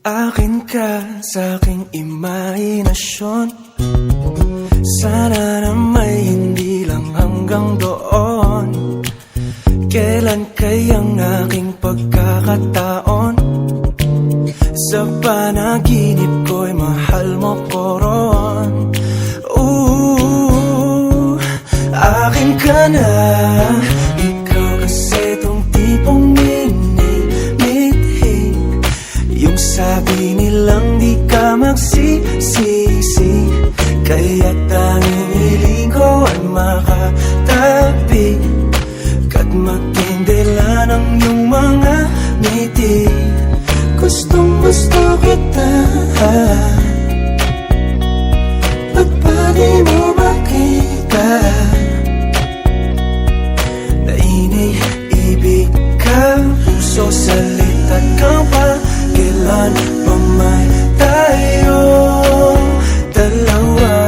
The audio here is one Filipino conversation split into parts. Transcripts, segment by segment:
Akin ka sa aking imahinasyon. Sana na may hindi lang hanggang doon. Kailan kayang aking pagkakataon? Sa panaginip ko'y mahal mo ko ron Ooh, akin ka na sabi nilang di ka magsisisi Kaya tanging hiling ko ay makatabi Kat magtindela ng iyong mga ngiti Gustong gusto kita Kailan pa may tayong dalawa.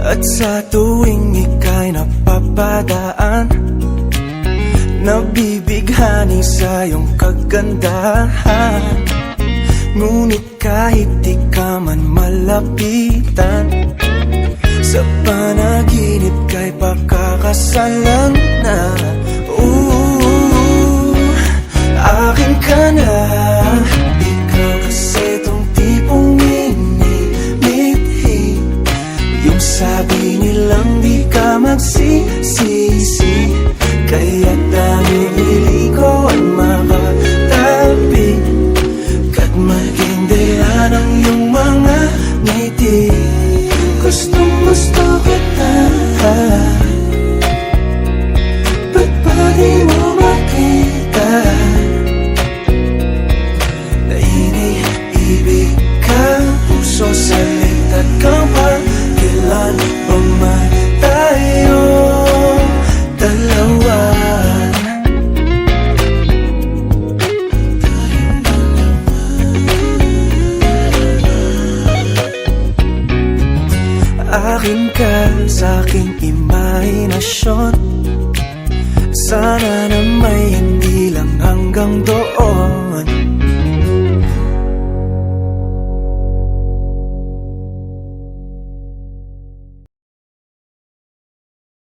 At sa tuwing ika'y napapadaan Nabibighani sa iyong kagandahan. Ngunit kahit di ka man malapitan Sa panaginip kay pakakasalan na. Ooh, akin ka na. Ikaw kasi tong tipong minimithi yung sabi nilang di ka magsisisi. Kaya Akin ka sa aking imahinasyon. Sana na may hindi lang hanggang doon